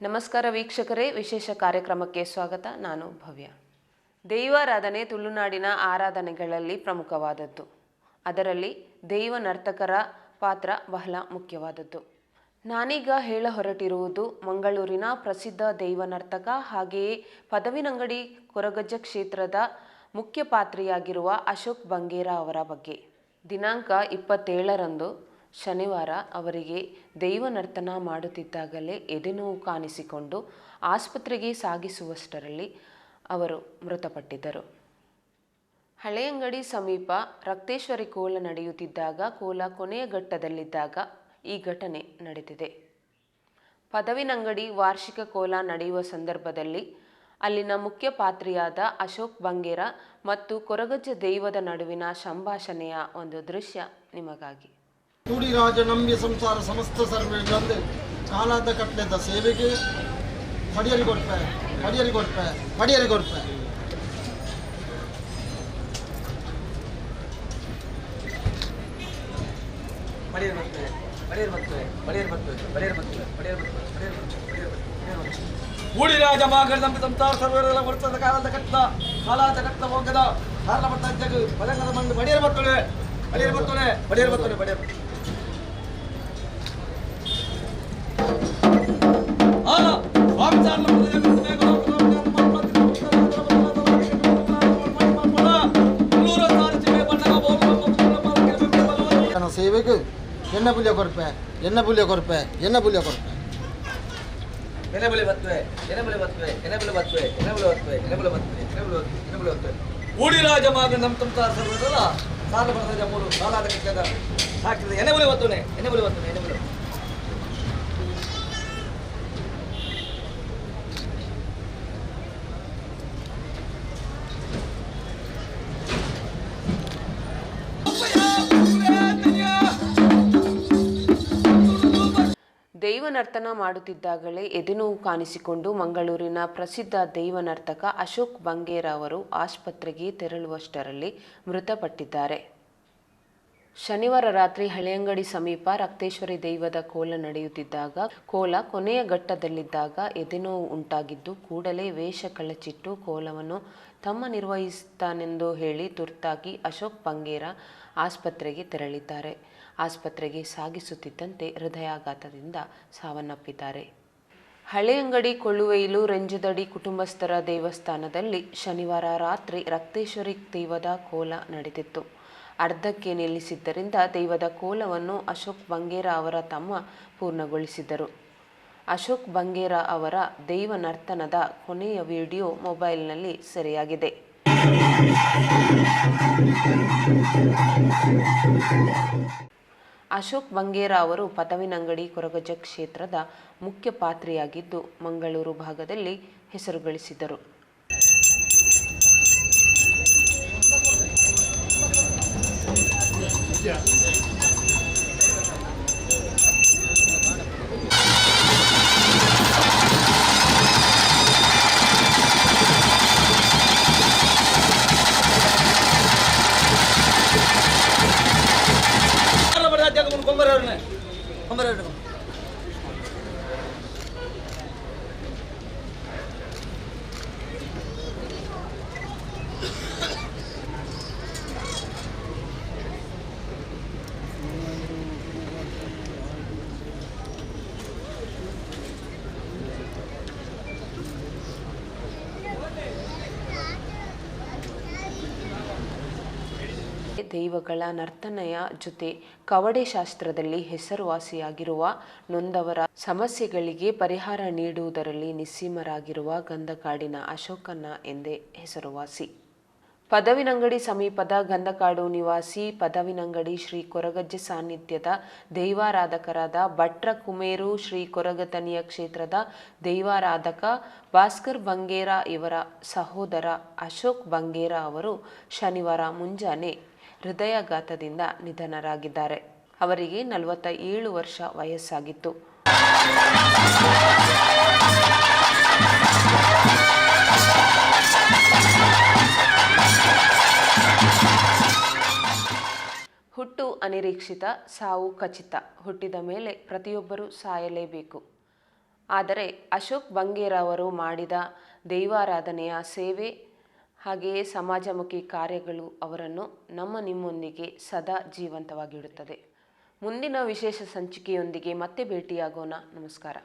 ನಮಸ್ಕಾರ ವೀಕ್ಷಕರೇ, ವಿಶೇಷ ಕಾರ್ಯಕ್ರಮಕ್ಕೆ ಸ್ವಾಗತ. ನಾನು ಭವ್ಯ. ದೈವಾರಾಧನೆ ತುಳುನಾಡಿನ ಆರಾಧನೆಗಳಲ್ಲಿ ಪ್ರಮುಖವಾದದ್ದು. ಅದರಲ್ಲಿ ದೈವ ನರ್ತಕರ ಪಾತ್ರ ಬಹಳ ಮುಖ್ಯವಾದದ್ದು. ನಾನೀಗ ಹೇಳ ಹೊರಟಿರುವುದು ಮಂಗಳೂರಿನ ಪ್ರಸಿದ್ಧ ದೈವ ನರ್ತಕ ಹಾಗೆಯೇ ಪದವಿನಂಗಡಿ ಕೊರಗಜ್ಜ ಕ್ಷೇತ್ರದ ಮುಖ್ಯ ಪಾತ್ರಿಯಾಗಿರುವ ಅಶೋಕ್ ಬಂಗೇರ ಅವರ ಬಗ್ಗೆ. ದಿನಾಂಕ ಇಪ್ಪತ್ತೇಳರಂದು ಶನಿವಾರ ಅವರಿಗೆ ದೈವ ನರ್ತನ ಮಾಡುತ್ತಿದ್ದಾಗಲೇ ಎದೆನೋವು ಕಾಣಿಸಿಕೊಂಡು ಆಸ್ಪತ್ರೆಗೆ ಸಾಗಿಸುವಷ್ಟರಲ್ಲಿ ಅವರು ಮೃತಪಟ್ಟಿದ್ದರು. ಹಳೆಯಂಗಡಿ ಸಮೀಪ ರಕ್ತೇಶ್ವರಿ ಕೋಲ ನಡೆಯುತ್ತಿದ್ದಾಗ ಕೋಲ ಕೊನೆಯ ಘಟ್ಟದಲ್ಲಿದ್ದಾಗ ಈ ಘಟನೆ ನಡೆದಿದೆ. ಪದವಿನಂಗಡಿ ವಾರ್ಷಿಕ ಕೋಲ ನಡೆಯುವ ಸಂದರ್ಭದಲ್ಲಿ ಅಲ್ಲಿನ ಮುಖ್ಯ ಪಾತ್ರಿಯಾದ ಅಶೋಕ್ ಬಂಗೇರ ಮತ್ತು ಕೊರಗಜ್ಜ ದೈವದ ನಡುವಿನ ಸಂಭಾಷಣೆಯ ಒಂದು ದೃಶ್ಯ ನಿಮಗಾಗಿ. ಕೂಡಿ ರಾಜ ನಂಬಿ ಸಂಸಾರ ಸಮಸ್ತ ಸರ್ವೆಗಳಂದು ಕಾಲಾದ ಕಟ್ಲೆದ ಸೇವೆಗೆ ಮಡಿಯರಿಗೆ ಕೊಡ್ಪೆ ಮಡಿಯರಿಗೆ ಕೊಡ್ಪೆ ಮಡಿಯರಿಗೆ ಕೊಡ್ಪೆ. ಬರ್ತವೆ ಮಡಿಯರ್ ಕೂಡಿ ರಾಜ ಮಾಗರ ನಂಬಿ ಸಂಸಾರ ಸರ್ವರೆಲ್ಲ ಬರ್ತದ ಕಾಲದ ಕಟ್ಟ ಕಾಲಾದ ಕಟ್ಟ ಹೋಗದ ಕಾರಣ ಬರ್ತಾ ಜಗ ಬಲಗದ ಮಂದು ಮಡಿಯರ್ ಬರ್ತವೆ ಬಡಿಯರ್ ಬರ್ತವೆ ಬಡಿಯರ್ ಬರ್ತವೆ ಬಡಿಯರ್ என்ன புள்ளிய குறைப்ப என்ன புள்ளிய குறைப்ப என்ன புள்ளிய குறைப்ப என்ன புள்ளி பத்துவே என்ன புள்ளி பத்துவே என்ன புள்ளி பத்துவே என்ன புள்ளி பத்துவே என்ன புள்ளி பத்துவே என்ன புள்ளி பத்துவே என்ன புள்ளி பத்துவே ಊಡಿರಾಜಮಾಗ ನಮ್ಮ ತಂತಾರ ಸರ್ವದಲ್ಲ ಸಾಲ ಬಡದ ಮೂರು ಸಾಲಾದ ಕಟ್ಟದ ಸಾಕ್ತದೆ ಎನೆ ಬಲಿ ಬರ್ತವೆ ಎನೆ ಬಲಿ ಬರ್ತವೆ ಎನೆ ಬಲಿ ದೈವ ನರ್ತನ ಮಾಡುತ್ತಿದ್ದಾಗಲೇ ಎದೆನೋವು ಕಾಣಿಸಿಕೊಂಡು ಮಂಗಳೂರಿನ ಪ್ರಸಿದ್ಧ ದೈವ ನರ್ತಕ ಅಶೋಕ್ ಬಂಗೇರ ಅವರು ಆಸ್ಪತ್ರೆಗೆ ತೆರಳುವಷ್ಟರಲ್ಲಿ ಮೃತಪಟ್ಟಿದ್ದಾರೆ. ಶನಿವಾರ ರಾತ್ರಿ ಹಳೆಯಂಗಡಿ ಸಮೀಪ ರಕ್ತೇಶ್ವರಿ ದೈವದ ಕೋಲ ನಡೆಯುತ್ತಿದ್ದಾಗ, ಕೋಲ ಕೊನೆಯ ಘಟ್ಟದಲ್ಲಿದ್ದಾಗ ಎದೆನೋವು ಉಂಟಾಗಿದ್ದು, ಕೂಡಲೇ ವೇಷ ಕಳಚಿಟ್ಟು ಕೋಲವನ್ನು ತಮ್ಮ ನಿರ್ವಹಿಸುತ್ತಾನೆಂದು ಹೇಳಿ ತುರ್ತಾಗಿ ಅಶೋಕ್ ಬಂಗೇರ ಆಸ್ಪತ್ರೆಗೆ ತೆರಳಿದ್ದಾರೆ. ಆಸ್ಪತ್ರೆಗೆ ಸಾಗಿಸುತ್ತಿದ್ದಂತೆ ಹೃದಯಾಘಾತದಿಂದ ಸಾವನ್ನಪ್ಪಿದ್ದಾರೆ. ಹಳೆಯಂಗಡಿ ಕೊಳ್ಳುವೈಲು, ರೆಂಜದಡಿ ಕುಟುಂಬಸ್ಥರ ದೇವಸ್ಥಾನದಲ್ಲಿ ಶನಿವಾರ ರಾತ್ರಿ ರಕ್ತೇಶ್ವರಿ ದೈವದ ಕೋಲ ನಡೆದಿತ್ತು. ಅರ್ಧಕ್ಕೆ ನಿಲ್ಲಿಸಿದ್ದರಿಂದ ದೈವದ ಕೋಲವನ್ನು ಅಶೋಕ್ ಬಂಗೇರ ಅವರ ತಮ್ಮ ಪೂರ್ಣಗೊಳಿಸಿದರು. ಅಶೋಕ್ ಬಂಗೇರ ಅವರ ದೈವ ನರ್ತನದ ಕೊನೆಯ ವಿಡಿಯೋ ಮೊಬೈಲ್ನಲ್ಲಿ ಸೆರೆಯಾಗಿದೆ. ಅಶೋಕ್ ಬಂಗೇರ ಅವರು ಪದವಿನಂಗಡಿ ಕೊರಗಜ ಕ್ಷೇತ್ರದ ಮುಖ್ಯ ಪಾತ್ರಿಯಾಗಿದ್ದು ಮಂಗಳೂರು ಭಾಗದಲ್ಲಿ ಹೆಸರು ಗಳಿಸಿದರು ಕೊಂಬರ ಅವ್ರನ್ನೇ ಕೊಂಬರ ಅವ್ರನ್ನ ದೈವಗಳ ನರ್ತನೆಯ ಜೊತೆ ಕವಡೆ ಶಾಸ್ತ್ರದಲ್ಲಿ ಹೆಸರುವಾಸಿಯಾಗಿರುವ ನೊಂದವರ ಸಮಸ್ಯೆಗಳಿಗೆ ಪರಿಹಾರ ನೀಡುವುದರಲ್ಲಿ ನಿಸ್ಸೀಮರಾಗಿರುವ ಗಂಧಕಾಡಿನ ಅಶೋಕನ ಎಂದೇ ಹೆಸರುವಾಸಿ. ಪದವಿನಂಗಡಿ ಸಮೀಪದ ಗಂಧಕಾಡು ನಿವಾಸಿ ಪದವಿನಂಗಡಿ ಶ್ರೀ ಕೊರಗಜ್ಜೆ ಸಾನ್ನಿಧ್ಯದ ದೈವಾರಾಧಕರಾದ ಭಟ್ರ ಕುಮೇರು ಶ್ರೀ ಕೊರಗತನಿಯ ಕ್ಷೇತ್ರದ ದೈವಾರಾಧಕ ಭಾಸ್ಕರ್ ಬಂಗೇರ ಇವರ ಸಹೋದರ ಅಶೋಕ್ ಬಂಗೇರ ಅವರು ಶನಿವಾರ ಮುಂಜಾನೆ ಹೃದಯಾಘಾತದಿಂದ ನಿಧನರಾಗಿದ್ದಾರೆ. ಅವರಿಗೆ ನಲವತ್ತ ಏಳು ವರ್ಷ ವಯಸ್ಸಾಗಿತ್ತು. ಹುಟ್ಟು ಅನಿರೀಕ್ಷಿತ, ಸಾವು ಖಚಿತ. ಹುಟ್ಟಿದ ಮೇಲೆ ಪ್ರತಿಯೊಬ್ಬರೂ ಸಾಯಲೇಬೇಕು. ಆದರೆ ಅಶೋಕ್ ಬಂಗೇರ ಅವರು ಮಾಡಿದ ದೈವಾರಾಧನೆಯ ಸೇವೆ ಹಾಗೆಯೇ ಸಮಾಜಮುಖಿ ಕಾರ್ಯಗಳು ಅವರನ್ನು ನಮ್ಮ ನಿಮ್ಮೊಂದಿಗೆ ಸದಾ ಜೀವಂತವಾಗಿಡುತ್ತದೆ. ಮುಂದಿನ ವಿಶೇಷ ಸಂಚಿಕೆಯೊಂದಿಗೆ ಮತ್ತೆ ಭೇಟಿಯಾಗೋಣ. ನಮಸ್ಕಾರ.